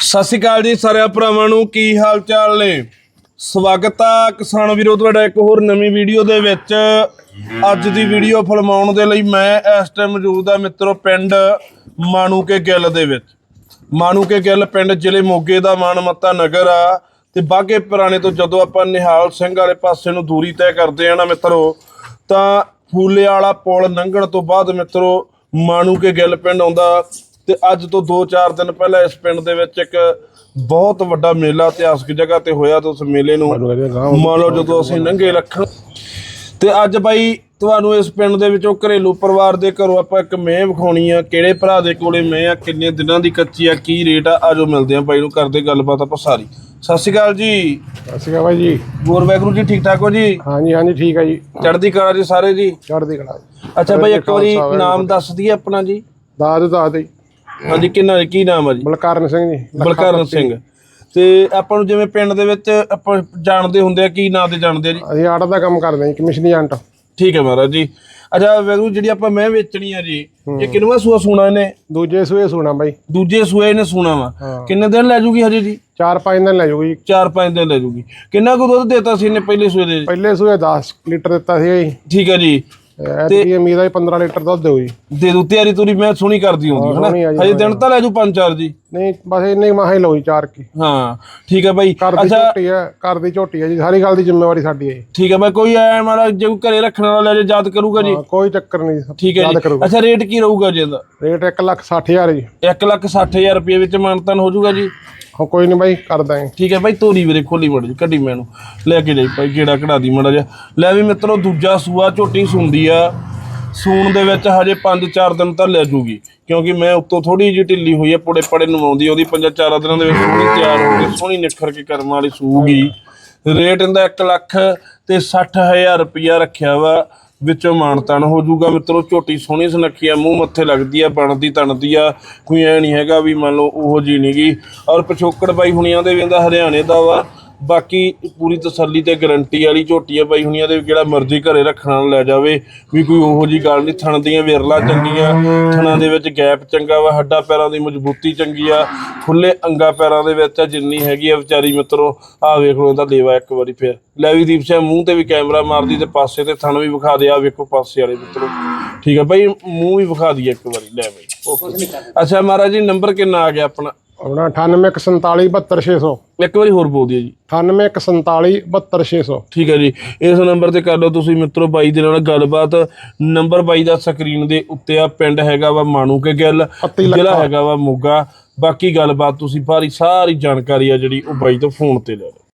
ਸਤਿ ਸ਼੍ਰੀ ਅਕਾਲ ਜੀ ਸਾਰਿਆਂ ਭਰਾਵਾਂ ਨੂੰ, ਕੀ ਹਾਲ ਚਾਲ ਨੇ? ਸਵਾਗਤ ਆ ਕਿਸਾਨ ਵੀਰੋ ਤੁਹਾਡਾ ਇੱਕ ਹੋਰ ਨਵੀਂ ਵੀਡੀਓ ਦੇ ਵਿੱਚ। ਅੱਜ ਦੀ ਵੀਡੀਓ ਫਿਲਮਾਉਣ ਦੇ ਲਈ ਮੈਂ ਇਸ ਟਾਈਮ ਮੌਜੂਦ ਆ ਮਿੱਤਰੋ ਪਿੰਡ ਮਾਣੂਕੇ ਗਿੱਲ ਦੇ ਵਿੱਚ। ਮਾਣੂਕੇ ਗਿੱਲ ਪਿੰਡ ਜ਼ਿਲ੍ਹੇ ਮੋਗੇ ਦਾ ਮਾਨਮੱਤਾ ਨਗਰ ਆ ਤੇ ਬਾਗੇ ਪੁਰਾਣੇ ਤੋਂ ਜਦੋਂ ਆਪਾਂ ਨਿਹਾਲ ਸਿੰਘ ਵਾਲੇ ਪਾਸੇ ਨੂੰ ਦੂਰੀ ਤੈਅ ਕਰਦੇ ਆ ਨਾ ਮਿੱਤਰੋ, ਤਾਂ ਫੂਲੇ ਵਾਲਾ ਪੁਲ ਲੰਘਣ ਤੋਂ ਬਾਅਦ ਮਿੱਤਰੋ ਮਾਣੂਕੇ ਗਿੱਲ ਪਿੰਡ ਆਉਂਦਾ ਤੇ ਅੱਜ ਤੋਂ 2-4 ਦਿਨ ਪਹਿਲਾਂ ਇਸ ਪਿੰਡ ਦੇ ਵਿੱਚ ਇੱਕ ਬਹੁਤ ਵੱਡਾ ਮੇਲਾ ਇਤਿਹਾਸਕ ਜਗ੍ਹਾ ਤੇ ਹੋਇਆ ਤੇ ਉਸ ਮੇਲੇ ਨੂੰ ਮੰਨ ਲਓ ਜਦੋਂ ਅਸੀਂ ਲੰਘੇ ਲੱਖਣ। ਤੇ ਅੱਜ ਬਾਈ ਤੁਹਾਨੂੰ ਇਸ ਪਿੰਡ ਦੇ ਵਿੱਚੋਂ ਘਰੇਲੂ ਪਰਿਵਾਰ ਦੇ ਘਰੋਂ ਆਪਾਂ ਇੱਕ ਮੇਹ ਵਿਖਾਉਣੀ ਆ। ਕਿਹੜੇ ਭਰਾ ਦੇ ਕੋਲੇ ਮੇਹ ਆ ਕਿੰਨੇ ਦਿਨਾਂ ਦੀ ਕੱਚੀ ਆ ਕੀ ਰੇਟ ਆ ਆਜੋ ਮਿਲਦੇ ਆ ਬਾਈ ਨੂੰ ਕਰਦੇ ਗੱਲਬਾਤ ਆਪਾਂ ਸਾਰੀ। ਸਤਿ ਸ਼੍ਰੀ ਅਕਾਲ ਜੀ। ਸਤਿ ਸ਼੍ਰੀ ਅਕਾਲ ਬਾਈ ਜੀ। ਗੋਰ ਵੈਗਰੂ ਜੀ ਠੀਕ ਠਾਕ ਹੋ ਜੀ? ਹਾਂਜੀ ਹਾਂਜੀ ਠੀਕ ਹੈ ਜੀ। ਚੜ੍ਹਦੀ ਕਲਾ ਜੀ ਸਾਰੇ ਜੀ? ਚੜ੍ਹਦੀ ਕਲਾ ਅੱਛਾ ਬਾਈ ਇੱਕ ਵਾਰੀ ਨਾਮ ਦੱਸ ਦਈਏ ਆਪਣਾ ਜੀ। ਦਾਦ ਦਾਦ ਜੀ। ਹਾਂਜੀ ਕਿੰਨਾ ਕੀ ਨਾਮ ਆ ਜੀ? ਬਲਕਾਰਨ ਸਿੰਘ ਜੀ ਬਲਕਰਨ ਸਿੰਘ। ਤੇ ਆਪਾਂ ਨੂੰ ਜਿਵੇਂ ਪਿੰਡ ਦੇ ਵਿੱਚ ਆਪਾਂ ਜਾਣਦੇ ਹੁੰਦੇ ਆ ਕੀ ਨਾਂ ਤੇ ਜਾਣਦੇ ਆ ਜੀ? ਅਸੀਂ ਦਾ ਕੰਮ ਕਰਦੇ ਹਾਂ ਕਮਿਸ਼ਨਰੀ ਏਜੰਟ ਠੀਕ ਹੈ ਮਹਾਰਾਜ ਜੀ। ਅੱਛਾ ਵੈਗੂ ਜਿਹੜੀ ਆਪਾਂ ਮੈਂ ਵੇਚਣੀ ਆ ਜੀ ਇਹ ਕਿੰਨਵਾ ਸੂਆ ਸੂਣਾ ਇਹਨੇ? ਦੂਜੇ ਸੂਏ ਸੁਣਾ ਬਾਈ। ਦੂਜੇ ਸੂਏ ਇਹਨੇ ਸੂਣਾ ਵਾ। ਕਿੰਨੇ ਦਿਨ ਲੈ ਜੂਗੀ ਹਜੇ ਜੀ? ਚਾਰ ਪੰਜ ਦਿਨ ਲੈ ਜਾਊ ਜੀ। 4-5 ਦਿਨ ਲੈ ਜੂਗੀ। ਕਿੰਨਾ ਕੁ ਦੁੱਧ ਦੇਤਾ ਸੀ ਇਹਨੇ ਪਹਿਲੇ ਸੂਏ ਦੇ? ਪਹਿਲੇ ਸੂਏ 10 ਲੀਟਰ ਦਿੱਤਾ ਸੀ ਜੀ। ਠੀਕ ਹੈ ਜੀ। ਐਤਕੀ ਉਮੀਦ ਹੈ 15 ਲੀਟਰ ਦੁੱਧ ਦਿਓ ਜੀ। ਦੇ ਦੂ ਤਿਆਰੀ ਤੁਰੀ ਮੈਂ ਸੋਹਣੀ ਕਰਦੀ ਹੁੰਦੀ ਹਨਾ? ਸੋਹਣੀ ਆ ਜੀ, ਹਜੇ ਦਿਨ ਤਾਂ ਲੈ ਜੂ ਪੰਜ ਚਾਰ ਜੀ। ਨਹੀਂ ਬਸ ਇੰਨੇ ਹੀ ਮਾਹੀ ਲਓ ਜੀ ਚਾਰ ਕੀ। ਹਾਂ ਠੀਕ ਹੈ ਬਾਈ। ਘਰ ਦੀ ਅੱਛਾ। ਝੋਟੀ ਹੈ ਘਰ ਦੀ ਝੋਟੀ ਹੈ ਜੀ ਸਾਰੀ ਗੱਲ ਦੀ ਜ਼ਿੰਮੇਵਾਰੀ ਸਾਡੀ ਹੈ ਜੀ। ਠੀਕ ਹੈ ਬਾਈ ਕੋਈ ਐ ਮਾਰਾ ਜੇ ਕੋਈ ਘਰੇ ਰੱਖਣ ਵਾਲਾ ਲੈ ਜੇ ਯਾਦ ਕਰੂਗਾ ਜੀ। ਹਾਂ, ਕੋਈ ਚੱਕਰ ਨਹੀਂ ਜੀ, ਠੀਕ ਹੈ ਯਾਦ ਜੀ। ਅੱਛਾ ਰੇਟ ਕੀ ਰਹੂਗਾ ਜੀ ਇਹਦਾ? ਰੇਟ 1 ਲੱਖ 60 ਹਜ਼ਾਰ ਜੀ। 1 ਲੱਖ 60000 ਰੁਪਏ ਵਿੱਚ ਮਾਨਤਨ ਹੋ ਜਾਊਗਾ ਜੀ। ਹਾਂ ਕੋਈ ਨਹੀਂ ਬਾਈ ਕਰ ਦਾਂਗੇ। ਠੀਕ ਹੈ ਬਾਈ ਤੋਰੀ ਵੀਰੇ ਖੋਲੀ ਮੜ ਜੀ ਕੱਢੀ ਮੈਨੂੰ। ਲੈ ਕੇ ਜਾਈ ਭਾਈ ਕਿਹੜਾ ਕਢਾ ਦੀ ਮੜਾ ਜਾ ਲੈ ਵੀ ਮਿੱਤਰੋ ਦੂਜਾ ਸੂਆ ਝੋਟੀ ਸੁੰਦੀ ਆ। ਸੂਣ ਦੇ ਵਿੱਚ ਹਜੇ 5-4 ਦਿਨ ਤਾਂ ਲੈ ਜੂਗੀ ਕਿਉਂਕਿ ਮੈਂ ਉੱਤੋਂ ਥੋੜੀ ਜਿਹੀ ਢਿੱਲੀ ਹੋਈ ਆ ਪੁੜੇ ਪੜੇ ਨਵਾਉਂਦੀ ਆ, ਉਹਦੀ 5-4 ਦਿਨਾਂ ਦੇ ਵਿੱਚ ਸੋਹਣੀ ਤਿਆਰ ਹੋ ਕੇ ਸੋਹਣੀ ਨਿਖਰ ਕੇ ਕਰਮ ਵਾਲੀ ਸੂਗੀ ਰੇਟ ਇਹਦਾ 1 ਲੱਖ ਤੇ 60000 ਰੁਪਇਆ ਰੱਖਿਆ ਵਾ ਵਿੱਚੋਂ ਮਾਨਤਾਨ ਹੋ ਜਾਊਗਾ ਮਿੱਤਰੋ ਝੋਟੀ ਸੋਹਣੀ ਸੁਨੱਖੀ ਆ ਮੂੰਹ ਮੱਥੇ ਲੱਗਦੀ ਆ ਬਣਦੀ ਤਣਦੀ ਆ ਕੋਈ ਐ ਨਹੀਂ ਹੈਗਾ ਵੀ ਮੰਨ ਲਓ ਉਹੋ ਜੀ ਨਹੀਂਗੀ ਔਰ ਪਿਛੋਕੜ ਬਾਈ ਹੁਣੀਆਂ ਦੇ ਵੀ ਇਹਦਾ ਹਰਿਆਣੇ ਦਾ ਵਾ ਬਾਕੀ ਪੂਰੀ ਤਸੱਲੀ ਤੇ ਗਰੰਟੀ ਵਾਲੀ ਝੋਟੀਆਂ ਪਾਈ ਬਾਈ ਤੇ ਜਿਹੜਾ ਮਰਜ਼ੀ ਘਰੇ ਰੱਖਣ ਲੈ ਜਾਵੇ, ਵੀ ਕੋਈ ਉਹੋ ਜੀ ਗੱਲ ਨਹੀਂ ਥਣ ਦੀਆਂ ਵਿਰਲਾ ਚੰਗੀਆਂ, ਥਣਾਂ ਦੇ ਵਿੱਚ ਗੈਪ ਚੰਗਾ ਵਾ, ਹੱਡਾ ਪੈਰਾਂ ਦੀ ਮਜ਼ਬੂਤੀ ਚੰਗੀ ਆ ਖੁੱਲੇ ਅੰਗਾ ਪੈਰਾਂ ਦੇ ਵਿੱਚ ਜਿੰਨੀ ਹੈਗੀ ਆ ਵਿਚਾਰੀ ਮਿੱਤਰੋ ਆ ਵੇਖ ਲਓ ਇਹਦਾ ਲੇਵਾ ਇੱਕ ਵਾਰੀ ਫੇਰ। ਲੈ ਵੀ ਦੀਪ ਸਿੰਘ ਮੂੰਹ ਤੇ ਵੀ ਕੈਮਰਾ ਮਾਰਦੀ ਤੇ ਪਾਸੇ ਤੇ ਥਣ ਵੀ ਵਿਖਾ ਦੇ ਆ ਵੇਖੋ ਪਾਸੇ ਵਾਲੇ ਮਿੱਤਰੋ। ਠੀਕ ਆ ਬਾਈ, ਮੂੰਹ ਵੀ ਵਿਖਾ ਦਈਏ ਇੱਕ ਵਾਰੀ, ਲੈ ਬਾਈ, ਓਕੇ। ਅੱਛਾ ਮਹਾਰਾਜ ਜੀ, ਨੰਬਰ ਕਿੰਨਾ ਆ ਗਿਆ ਆਪਣਾ? ਆਪਣਾ 9847 72600 ਇੱਕ ਵਾਰੀ ਹੋਰ ਬੋਲ ਦਿਓ ਜੀ। 9847 72600 ਠੀਕ ਹੈ ਜੀ। ਇਸ ਨੰਬਰ ਤੇ ਕਰ ਲਓ ਤੁਸੀਂ ਮਿੱਤਰੋ ਬਾਈ ਦੇ ਨਾਲ ਗੱਲਬਾਤ। ਨੰਬਰ ਬਾਈ ਦਾ ਸਕਰੀਨ ਦੇ ਉੱਤੇ ਆ ਪਿੰਡ ਹੈਗਾ ਵਾ ਮਾਣੂਕੇ ਗਿੱਲ ਪੱਤੀ ਜ਼ਿਲ੍ਹਾ ਹੈਗਾ ਵਾ ਮੋਗਾ। ਬਾਕੀ ਗੱਲਬਾਤ ਤੁਸੀਂ ਸਾਰੀ ਸਾਰੀ ਜਾਣਕਾਰੀ ਆ ਜਿਹੜੀ ਉਹ ਬਾਈ ਤੋਂ ਫੋਨ ਤੇ ਲੈ ਲਓ।